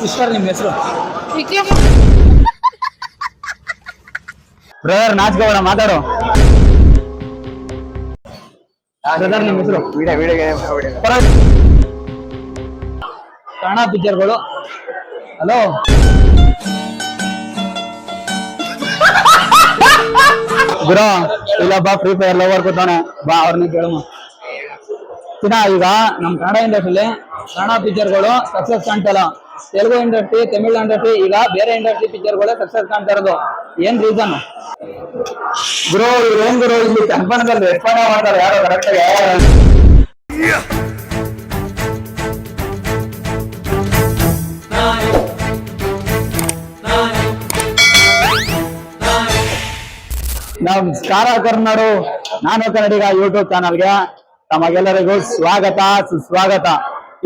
Sister ನಿಮ್ಮ ಹೆಸರು? Brother ನಾಚ್ಕೋಣ ಮಾತಾಡು. ಬ್ರದರ್ ನಿಮ್ಮ ಹೆಸರು? ಕನ್ನಡ ಪಿಕ್ಚರ್ಗಳು ಹಲೋ ಗುರು ಇಲ್ಲ ಬಾ ಫ್ರೀ ಫೈರ್ ಲವರ್ ಕೂತಾನೆ ಬಾ ಅವ್ರನ್ನ ಕೇಳಮ್ಮ ಚಿನ್ನ ಈಗ ನಮ್ ಕನ್ನಡ ಇಂಡಸ್ಟ್ರಿಲಿ ಕನ್ನಡ ಪಿಕ್ಚರ್ಗಳು ಸಕ್ಸಸ್ ಕಾಣ್ತಲ್ಲ. ತೆಲುಗು ಇಂಡಸ್ಟ್ರಿ ತಮಿಳ್ ಇಂಡಸ್ಟ್ರಿ ಈಗ ಬೇರೆ ಇಂಡಸ್ಟ್ರಿ ಪಿಕ್ಚರ್ಗಳು ಸಕ್ಸಸ್ ಕಾಣ್ತಾ ಇರೋದು. ಏನ್ ರೀಸನ್ ಗುರು ಇವ್ರೇನ್ ಏನ್ ಗುರು? ಇಲ್ಲಿ ಕಂಪನದಲ್ಲಿ ರೆಸ್ಪಾಂಡ್ ಮಾಡ್ತಾರೆ ಯಾರೋ? ಕರೆಕ್ಟ್ ನಾವು ಸ್ಟಾರ ಕರ್ನಾಡು ನಾನು ಕನ್ನಡಿಗ ಯೂಟ್ಯೂಬ್ ಚಾನಲ್ಗೆ ತಮಗೆಲ್ಲರಿಗೂ ಸ್ವಾಗತ ಸುಸ್ವಾಗತ.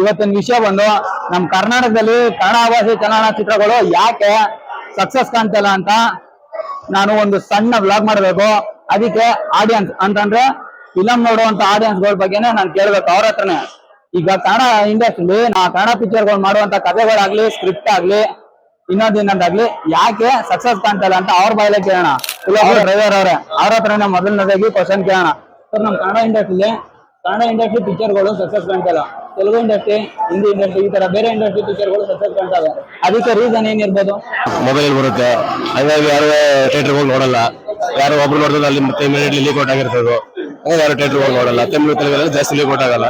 ಇವತ್ತಿನ ವಿಷಯ ಬಂದು ನಮ್ಮ ಕರ್ನಾಟಕದಲ್ಲಿ ಕನ್ನಡ ಭಾಷೆ ಚಲನಚಿತ್ರಗಳು ಯಾಕೆ ಸಕ್ಸಸ್ ಕಾಣ್ತಿಲ್ಲ ಅಂತ ನಾನು ಒಂದು ಸಣ್ಣ ವ್ಲಾಗ್ ಮಾಡಬೇಕು. ಅದಕ್ಕೆ ಆಡಿಯನ್ಸ್ ಅಂತಂದ್ರೆ ಫಿಲಂ ನೋಡುವಂತ ಆಡಿಯನ್ಸ್ಗಳ ಬಗ್ಗೆನೇ ನಾನು ಕೇಳ್ಬೇಕು ಅವ್ರ ಹತ್ರನೇ. ಈಗ ಕನ್ನಡ ಇಂಡಸ್ಟ್ರಿಲಿ ನಾ ಕನ್ನಡ ಪಿಕ್ಚರ್ಗಳು ಮಾಡುವಂತ ಕಥೆಗಳಾಗ್ಲಿ ಸ್ಕ್ರಿಪ್ಟ್ ಆಗ್ಲಿ, ಇನ್ನೊಂದ್ ಇನ್ನೊಂದಾಗ್ಲಿ ಯಾಕೆ ಸಕ್ಸಸ್ ಕಾಣ್ತಲ್ಲ ಅಂತ ಅವ್ರ ಬಾಯಲ್ಲೇ ಕೇಳೋಣ. ಡ್ರೈವರ್ ಅವ್ರೆ, ಅವ್ರ ಹತ್ರನೇ ಮೊದಲನೇದಾಗಿ ಕ್ವಶನ್ ಕೇಳೋಣ. ಸರ್, ನಮ್ ಕನ್ನಡ ಇಂಡಸ್ಟ್ರಿಲಿ ಕನ್ನಡ ಇಂಡಸ್ಟ್ರಿ ಪಿಕ್ಚರ್ಗಳು ಸಕ್ಸಸ್ ಕಾಣ್ತಲ್ಲ ತೆಲುಗು ಇಂಡಸ್ಟ್ರಿ ಹಿಂದಿ ಇಂಡಸ್ಟ್ರಿ ಈ ತರ ಬೇರೆ ಇಂಡಸ್ಟ್ರಿ ಪಿಕ್ಚರ್ಗಳು ಸಕ್ಸಸ್ ಕಾಣ್ತವೆ ಅದಕ್ಕೆ ರೀಸನ್ ಏನಿರ್ಬೋದು? ಮೊಬೈಲ್ ಬರುತ್ತೆ. ಹಾಗಾಗಿ ಯಾರು ಥಿಯೇಟರ್ ಹೋಗಿ ನೋಡಲ್ಲ. ಯಾರು ಒಬ್ರು ನೋಡಿದ್ರೆ ಅಲ್ಲಿ ಮತ್ತೆ ಇಮಿಡಿಯೇಟ್ಲಿ ಲೀಕ್ ಔಟ್ ಆಗಿರ್ತದೆ ಯಾರು ಥಿಯೇಟರ್ ಹೋಗಿ ನೋಡಲ್ಲ. ತಮಿಳು ತೆಲುಗು ಜಾಸ್ತಿ ಲೀಕ್ ಔಟ್ ಆಗಲ್ಲ.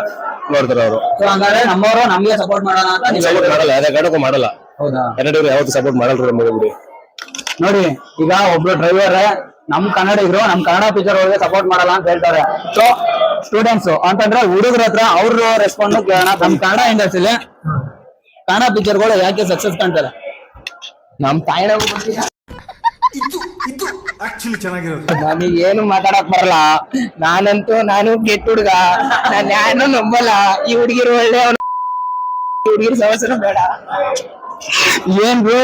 ನೋಡ್ತಾರೆ ಅವರು. ಸೊ ಹಂಗಾದ್ರೆ ನಮ್ಮವರು ನಮ್ಗೆ ಸಪೋರ್ಟ್ ಮಾಡೋಣ ಅಂತ ನೀವು ಸಪೋರ್ಟ್ ಮಾಡಲ್ಲ. ಅದೇ ಕಾರಣಕ್ಕೂ ಮಾಡಲ್ಲ. ಹೌದಾ? ಕನ್ನಡಿಗರು ಯಾವತ್ತೂ ಸಪೋರ್ಟ್ ಮಾಡಲ್ರಿ ನಮಗೆ. ಬಿಡಿ ನೋಡಿ ಈಗ ಒಬ್ರು ಡ್ರೈವರ್ ನಮ್ ಕನ್ನಡಿಗರು ನಮ್ ಕನ್ನಡ ಪಿಕ್ಚರ್ ಒಳಗೆ ಸಪೋರ್ಟ್ ಮಾಡಲ್ಲ ಅಂತ ಹೇಳ್ತಾರೆ. ಸೊ ಸ್ಟೂಡೆಂಟ್ಸ್ ಅಂತಂದ್ರೆ ಹುಡುಗರ ಹತ್ರ ಅವ್ರ ರೆಸ್ಪಾಂಡ್ ಕೇಳೋಣ. ನಮ್ ಕನ್ನಡ ಇಂಡಸ್ಟ್ರಿಲಿ ಕನ್ನಡ ಪಿಕ್ಚರ್ಗಳು ಯಾಕೆ ಸಕ್ಸಸ್ ಕಾಣ್ತಾರೆ ನಮ್ ತಾಯಿ ನನಗೆ ಏನು ಮಾತಾಡಕ್ ಬರಲ್ಲ. ನಾನಂತೂ ನಾನು ಕೆಟ್ಟ ಹುಡುಗ. ನಾನು ಯಾರು ನಂಬಲ್ಲ. ಈ ಹುಡುಗಿರು ಒಳ್ಳೆ ಈ ಹುಡುಗಿರ್ ಸಮಸ್ಯೆ ಬೇಡ. ಏನ್ ಬ್ರೋ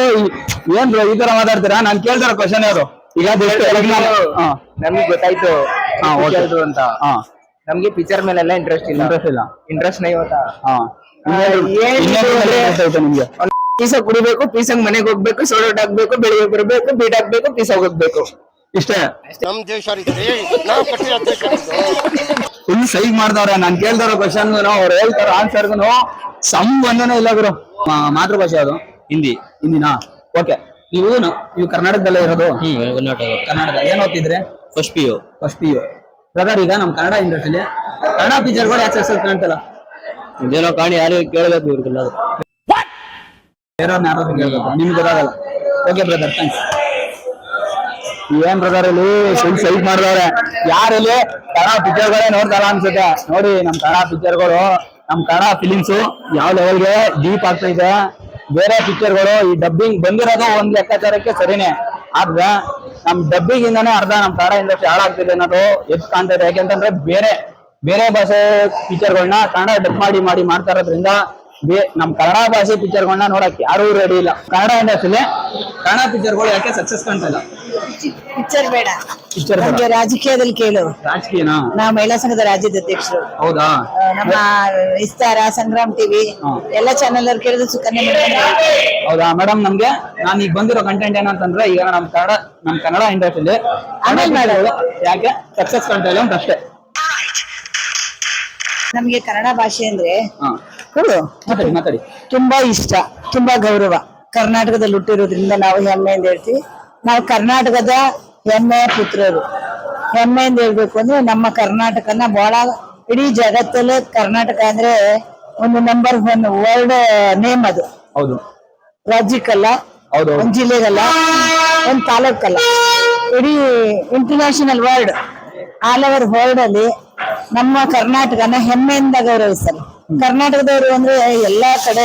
ಏನ್ ಬ್ರೋ ಈ ತರ ಮಾತಾಡ್ತೀರಾ? ನಾನ್ ಕೇಳ್ತಾರ ಕ್ವಶನ್ ಯಾರು ಈಗ ನಮ್ಗೆ ಗೊತ್ತಾಯ್ತು. ಅಂತ. ನಮ್ಗೆ ಪಿಕ್ಚರ್ ಮೇಲೆಲ್ಲ ಇಂಟ್ರೆಸ್ಟ್ ಇಲ್ಲ. ಇಂಟ್ರೆಸ್ಟ್ ಇಲ್ಲ. ಇಂಟ್ರೆಸ್ಟ್ ನೈ ನಿಮ್ಗೆ? ಪೀಸ ಕುಡಿಬೇಕು ಪೀಸಂಗ್ ಮನೆಗೆ ಹೋಗ್ಬೇಕು ಸೋಡೋಟ್ ಹಾಕ್ಬೇಕು ಬೆಳಿಗ್ಗೆ ಬರ್ಬೇಕು ಬೀಟ್ ಹಾಕ್ಬೇಕು ಪೀಸ ಹೋಗ್ಬೇಕು. ಇಷ್ಟೇ? ನಮ್ ದೇಶ. ಫುಲ್ ಸೈಗ್ ಮಾಡ್ದವ್ರೆ. ನಾನ್ ಕೇಳ್ದವ್ರ ಕ್ವಶನ್ ಅವ್ರು ಹೇಳ್ತಾರ ಆನ್ಸರ್ಗು ಸಂಬಂಧನೇ ಇಲ್ಲ ಗುರು. ಮಾತೃಭಾಷೆ ಅದು. ಹಿಂದಿ. ಹಿಂದಿನಾ? ಓಕೆ ನೀವು ಇವು ನೀವು ಕರ್ನಾಟಕದಲ್ಲೇ ಇರೋದು? ಕರ್ನಾಟಕ. ಏನ್ ಓದ್ತಿದ್ರೆ? First P U first P U brother ಈಗ ನಮ್ ಕನ್ನಡ ಇಂಡಸ್ಟ್ರಿಲಿ ಕನ್ನಡ ಟೀಚರ್ ಯಾಕೆ ಸಕ್ಸಸ್ ಕಾಣ್ತಲ್ಲ? ಏನೋ ಕಾಣಿ ಯಾರು ಕೇಳಬೇಕು ಇವ್ರಿಗೆಲ್ಲ ಬೇರೆಯವ್ರನ್ನ ಯಾರು ಕೇಳ್ಬೇಕು? ನಿಮ್ಗೆ ಗೊತ್ತಾಗಲ್ಲ. ಓಕೆ ಬ್ರದರ್ ಥ್ಯಾಂಕ್ಸ್ ಏನ್ ಬ್ರದರ್ ಇಲ್ಲಿ? ಫುಲ್ ಸೈಟ್ ಮಾಡಿದವ್ರೆ. ಯಾರಲ್ಲಿ ಕನ್ನಡ ಪಿಕ್ಚರ್ಗಳೇ ನೋಡ್ತಾರ ಅನ್ಸುತ್ತೆ. ನೋಡಿ ನಮ್ ಕನ್ನಡ ಪಿಕ್ಚರ್ಗಳು ನಮ್ ಕನ್ನಡ ಫಿಲಿಮ್ಸ್ ಯಾವ ಲೆವೆಲ್ಗೆ ಡೀಪ್ ಆಗ್ತೈತೆ. ಬೇರೆ ಪಿಕ್ಚರ್ಗಳು ಈ ಡಬ್ಬಿಂಗ್ ಬಂದಿರೋದು ಒಂದ್ ಲೆಕ್ಕಾಚಾರಕ್ಕೆ ಸರಿನೇ. ಆದ್ರೆ ನಮ್ ಡಬ್ಬಿಂಗ್ ಇಂದಾನೆ ಅರ್ಧ ನಮ್ ಕನ್ನಡ ಇಂಡಸ್ಟ್ರಿ ಹಾಳಾಗ್ತಿದೆ ಅನ್ನೋದು ಎದ್ದು ಕಾಣ್ತಾ ಇದೆ. ಯಾಕೆಂತಂದ್ರೆ ಬೇರೆ ಬೇರೆ ಭಾಷೆ ಪಿಕ್ಚರ್ಗಳನ್ನ ಕನ್ನಡ ಡಬ್ ಮಾಡಿ ಮಾಡಿ ಮಾಡ್ತಾ ಇರೋದ್ರಿಂದ ನಮ್ ಕನ್ನಡ ಭಾಷೆ ಪಿಕ್ಚರ್ಗಳನ್ನ ನೋಡಕ್ ಯಾರು ರೆಡಿ ಇಲ್ಲ. ಕನ್ನಡ ಇಂಡಸ್ಟ್ರಿಲಿ ಕನ್ನಡ ಪಿಕ್ಚರ್ಗಳು ಯಾಕೆ ಸಕ್ಸಸ್ ಕಾಣ್ತಾ ಇಲ್ಲ? ಪಿಕ್ಚರ್ ಬೇಡ. ಪಿಕ್ಚರ್ ನಮ್ಗೆ ರಾಜಕೀಯದಲ್ಲಿ ಕೇಳು. ರಾಜಕೀಯನಾ? ನಾವು ಮಹಿಳಾ ಸಂಘದ ರಾಜ್ಯದ ಅಧ್ಯಕ್ಷರು. ಹೌದಾ? ಆ, ನಮ್ಮ ವಿಸ್ತಾರ ಸಂಗ್ರಾಮ್ ಟಿವಿ. ಎಲ್ಲ ಚಾನೆಲ್ ಅವ್ರು ಕೇಳಿದ್ರು ಸುಕನ್ಯಾ ಮೇಡಮ್ ಹೌದಾ? ಮೇಡಮ್ ನಮ್ಗೆ ನಾನು ಈಗ ಬಂದಿರೋ ಕಂಟೆಂಟ್ ಏನಂತಂದ್ರೆ ಈಗ ನಮ್ ಕನ್ನಡ ನಮ್ ಕನ್ನಡ ಇಂಡಸ್ಟ್ರಿಲಿ ಆಮೇಲ್ ಮಾಡೋದು. ಯಾಕೆ? ಸಕ್ಸಸ್ ಕಂಟೆಂಟ್ ಅಂತ ಅಷ್ಟೇ. ನಮ್ಗೆ ಕನ್ನಡ ಭಾಷೆ ಅಂದ್ರೆ ಹಾ. ಕೊಡು. ಮಾತಾಡಿ ಮಾತಾಡಿ. ತುಂಬಾ ಇಷ್ಟ ತುಂಬಾ ಗೌರವ. ಕರ್ನಾಟಕದಲ್ಲಿ ಹುಟ್ಟಿರೋದ್ರಿಂದ ನಾವು ಹೆಮ್ಮೆಯಿಂದ ಹೇಳ್ತೀವಿ. ನಾವು ಕರ್ನಾಟಕದ ಹೆಮ್ಮೆಯ ಪುತ್ರರು. ಹೆಮ್ಮೆಯಿಂದ ಹೇಳ್ಬೇಕು ಅಂದ್ರೆ ನಮ್ಮ ಕರ್ನಾಟಕನ ಬಹಳ ಇಡೀ ಜಗತ್ತಲ್ಲೇ ಕರ್ನಾಟಕ ಅಂದ್ರೆ ಒಂದು ನಂಬರ್ ಒನ್ ವರ್ಲ್ಡ್ ನೇಮ್ ಅದು. ಹೌದು. ರಾಜ್ಯಕ್ಕಲ್ಲ ಹೌದು ಒಂದ್ ಜಿಲ್ಲೆಗಲ್ಲ ಒಂದ್ ತಾಲೂಕಲ್ಲ. ಇಡೀ international world all over world ಅಲ್ಲಿ ನಮ್ಮ ಕರ್ನಾಟಕನ ಹೆಮ್ಮೆಯಿಂದ ಗೌರವಿಸ್ತಾರೆ. ಕರ್ನಾಟಕದವರು ಅಂದ್ರೆ ಎಲ್ಲಾ ಕಡೆ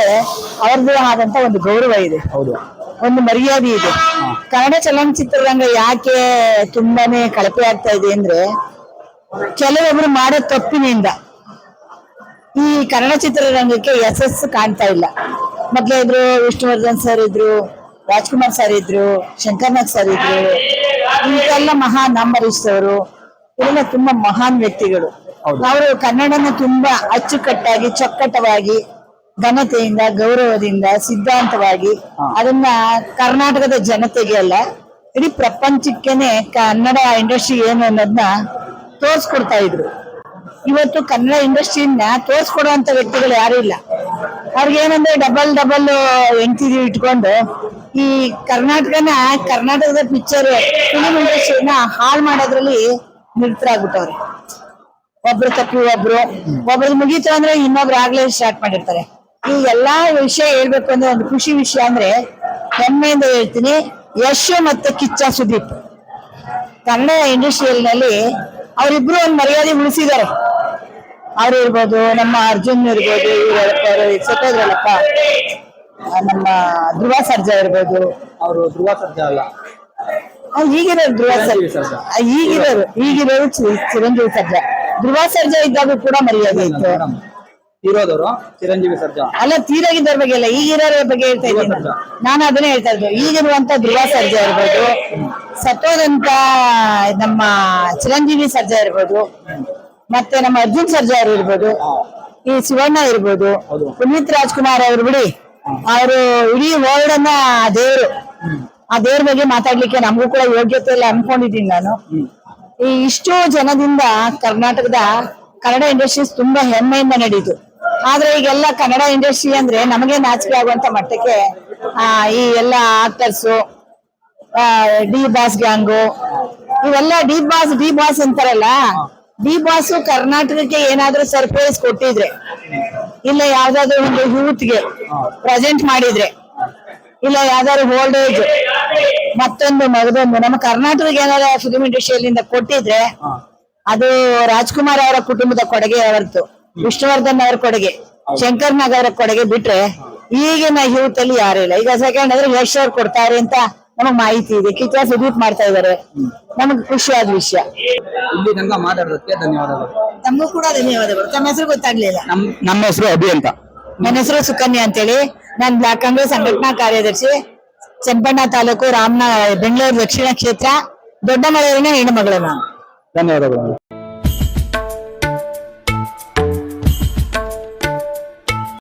ಅವ್ರದೇ ಆದಂತ ಒಂದು ಗೌರವ ಇದೆ. ಹೌದು. ಒಂದು ಮರ್ಯಾದೆ ಇದೆ. ಕನ್ನಡ ಚಲನಚಿತ್ರರಂಗ ಯಾಕೆ ತುಂಬಾನೇ ಕಳಪೆ ಆಗ್ತಾ ಇದೆ ಅಂದ್ರೆ ಕೆಲವೊಬ್ರು ಮಾಡೋ ತಪ್ಪಿನಿಂದ ಈ ಕನ್ನಡ ಚಿತ್ರರಂಗಕ್ಕೆ ಯಶಸ್ಸು ಕಾಣ್ತಾ ಇಲ್ಲ. ಮೊದ್ಲೇ ಇದ್ರು ವಿಷ್ಣುವರ್ಧನ್ ಸರ್ ಇದ್ರು ರಾಜ್ಕುಮಾರ್ ಸರ್ ಇದ್ರು ಶಂಕರ್ನಾಗ್ ಸರ್ ಇದ್ರು ಇವರೆಲ್ಲ ಮಹಾನ್ ಅಂಬರೀಶ್ ಅವರು ಇವರೆಲ್ಲ ತುಂಬಾ ಮಹಾನ್ ವ್ಯಕ್ತಿಗಳು. ಅವರು ಕನ್ನಡನ ತುಂಬಾ ಅಚ್ಚುಕಟ್ಟಾಗಿ ಚೊಕ್ಕಟವಾಗಿ ಘನತೆಯಿಂದ ಗೌರವದಿಂದ ಸಿದ್ಧಾಂತವಾಗಿ ಅದನ್ನ ಕರ್ನಾಟಕದ ಜನತೆಗೆ ಅಲ್ಲ ಇಡೀ ಪ್ರಪಂಚಕ್ಕೆನೆ ಕನ್ನಡ ಇಂಡಸ್ಟ್ರಿ ಏನು ಅನ್ನೋದನ್ನ ತೋರಿಸ್ಕೊಡ್ತಾ ಇದ್ರು. ಇವತ್ತು ಕನ್ನಡ ಇಂಡಸ್ಟ್ರಿನ ತೋರಿಸ್ಕೊಡುವಂತ ವ್ಯಕ್ತಿಗಳು ಯಾರು ಇಲ್ಲ. ಅವ್ರಿಗೆ ಏನಂದ್ರೆ ಡಬಲ್ ಡಬಲ್ ಹೆಂಡತಿ ಇಟ್ಕೊಂಡು ಈ ಕರ್ನಾಟಕನ ಕರ್ನಾಟಕದ ಪಿಕ್ಚರ್ ಫಿಲಿಂ ಇಂಡಸ್ಟ್ರಿನ ಹಾಳು ಮಾಡೋದ್ರಲ್ಲಿ ನಿರತರಾಗ್ಬಿಟ್ಟವ್ರೆ. ಒಬ್ರು ತಪ್ಪಿ ಒಬ್ರು. ಒಬ್ರು ಮುಗೀತು ಅಂದ್ರೆ ಇನ್ನೊಬ್ರು ಆಗ್ಲೇ ಸ್ಟಾರ್ಟ್ ಮಾಡಿರ್ತಾರೆ. ಈ ಎಲ್ಲಾ ವಿಷಯ ಹೇಳ್ಬೇಕು ಅಂದ್ರೆ ಒಂದು ಖುಷಿ ವಿಷಯ ಅಂದ್ರೆ ಹೆಮ್ಮೆಯಿಂದ ಹೇಳ್ತೀನಿ ಯಶ್ ಮತ್ತೆ ಕಿಚ್ಚ ಸುದೀಪ್. ಕನ್ನಡ ಇಂಡಸ್ಟ್ರಿಯಲ್ನಲ್ಲಿ ಅವರಿಬ್ರು ಒಂದು ಮರ್ಯಾದೆ ಉಳಿಸಿದ್ದಾರೆ. ಅವ್ರು ಇರ್ಬೋದು ನಮ್ಮ ಅರ್ಜುನ್ ಇರ್ಬೋದು ಇವ್ರು ಸತ್ತೋದ್ರಲ್ಲಪ್ಪ ನಮ್ಮ ಧ್ರುವ ಸರ್ಜಾ ಇರ್ಬೋದು. ಅವರು ಧ್ರುವ ಸರ್ಜಾ ಅಲ್ಲ. ಅವ್ರು ಈಗಿರೋರು ಧ್ರುವ ಸರ್ಜಾ. ಈಗಿರೋರು ಈಗಿರೋರು ಚಿರಂಜೀವಿ ಸರ್ಜಾ. ಧ್ರುವ ಸರ್ಜಾ ಇದ್ದಾಗ ಕೂಡ ಮರ್ಯಾದೆ ಇತ್ತು. ಇರೋದವರು? ಚಿರಂಜೀವಿ ಸರ್ಜಾ. ಅಲ್ಲ ತೀರಾಗಿದ್ದವ್ರ ಬಗ್ಗೆ ಅಲ್ಲ ಈಗಿರೋ ಬಗ್ಗೆ ಹೇಳ್ತಾ ಇದ್ದೀನಿ. ನಾನು. ಅದನ್ನೇ ಹೇಳ್ತಾ ಇದ್ದೆ ಈಗಿರುವಂತ ಧ್ರುವ ಸರ್ಜಾ ಇರ್ಬೋದು ಸತ್ತೋದಂತ ನಮ್ಮ ಚಿರಂಜೀವಿ ಸರ್ಜಾ ಇರ್ಬೋದು ಮತ್ತೆ ನಮ್ಮ ಅರ್ಜುನ್ ಸರ್ಜಾ ಅವರು ಇರ್ಬೋದು ಈ ಶಿವಣ್ಣ ಇರ್ಬೋದು ಪುನೀತ್ ರಾಜ್ಕುಮಾರ್ ಅವ್ರು ಬಿಡಿ ಅವರು ಇಡೀ ವರ್ಲ್ಡ್ ಅನ್ನ ದೇವ್ರು. ಆ ದೇವ್ರ ಬಗ್ಗೆ ಮಾತಾಡ್ಲಿಕ್ಕೆ ನಮಗೂ ಕೂಡ ಯೋಗ್ಯತೆ ಇಲ್ಲ ಅನ್ಕೊಂಡಿದ್ದೀನಿ ನಾನು. ಈ ಇಷ್ಟೋ ಜನದಿಂದ ಕರ್ನಾಟಕದ ಕನ್ನಡ ಇಂಡಸ್ಟ್ರೀಸ್ ತುಂಬಾ ಹೆಮ್ಮೆಯಿಂದ ನಡೀತು ಆದ್ರೆ ಈಗೆಲ್ಲ ಕನ್ನಡ ಇಂಡಸ್ಟ್ರಿ ಅಂದ್ರೆ ನಮಗೆ ನಾಚಿಕೆ ಆಗುವಂತ ಮಟ್ಟಕ್ಕೆ, ಆ, ಈ ಎಲ್ಲ ಆಕ್ಟರ್ಸು ಡಿ ಬಾಸ್ ಗ್ಯಾಂಗು ಇವೆಲ್ಲ ಡಿ ಬಾಸ್ ಡಿ ಬಾಸ್ ಅಂತಾರಲ್ಲ ಡಿ ಬಾಸ್ ಕರ್ನಾಟಕಕ್ಕೆ ಏನಾದ್ರೂ ಸರ್ಪ್ರೈಸ್ ಕೊಟ್ಟಿದ್ರೆ, ಇಲ್ಲ ಯಾವ್ದಾದ್ರು ಒಂದು ಯೂತ್ಗೆ ಪ್ರೆಸೆಂಟ್ ಮಾಡಿದ್ರೆ, ಇಲ್ಲ ಯಾವ್ದಾದ್ರು ಓಲ್ಡ್ ಏಜ್ ಮತ್ತೊಂದು ಮಗದೊಂದು, ನಮ್ಮ ಕರ್ನಾಟಕಕ್ಕೆ ಏನಾದ್ರು ಫಿಲ್ಮ್ ಇಂಡಸ್ಟ್ರಿಯಲ್ಲಿಂದ ಕೊಟ್ಟಿದ್ರೆ, ಅದು ರಾಜ್ಕುಮಾರ್ ಅವರ ಕುಟುಂಬದ ಕೊಡುಗೆ ಹೊರತು. ವಿಷ್ಣುವರ್ಧನ್ ಅವರ ಕೊಡುಗೆ ಶಂಕರ್ ನಾಗ್ ಅವರ ಕೊಡುಗೆ ಬಿಟ್ರೆ ಈಗಿನ ಯೂತ್ ಅಲ್ಲಿ ಯಾರು ಇಲ್ಲ. ಈಗ ಸೆಕೆಂಡ್ ಅಂದ್ರೆ ಯಶ್ ಅವ್ರು ಕೊಡ್ತಾರೆ ಅಂತ ನಮಗ್ ಮಾಹಿತಿ ಇದೆ. ಕಿಚ್ಚ ಸುದೀಪ್ ಮಾಡ್ತಾ ಇದಾರೆ. ನಮಗ್ ಆದ ವಿಷಯ. ಇಲ್ಲಿ ತನಕ ಮಾತಾಡೋದಕ್ಕೆ ಧನ್ಯವಾದಗಳು. ನಮಗೂ ಕೂಡ ಧನ್ಯವಾದಗಳು. ತಮ್ಮ ಹೆಸರು ಗೊತ್ತಾಗ್ಲಿಲ್ಲ. ನಮ್ ನಮ್ಮ ಹೆಸರು ಅಭಿ ಅಂತ. ನನ್ನ ಹೆಸರು ಸುಕನ್ಯಾ ಅಂತೇಳಿ. ನಾನ್ ಬ್ಲಾಕ್ ಕಾಂಗ್ರೆಸ್ ಸಂಘಟನಾ ಕಾರ್ಯದರ್ಶಿ ಚಂಪಣ್ಣ ತಾಲೂಕು ರಾಮನ ಬೆಂಗಳೂರು ದಕ್ಷಿಣ ಕ್ಷೇತ್ರ ದೊಡ್ಡ ಮಳೆಯರಿನ ಹೆಣ್ಣು ಮಗಳು ನಾನು. ಧನ್ಯವಾದಗಳು.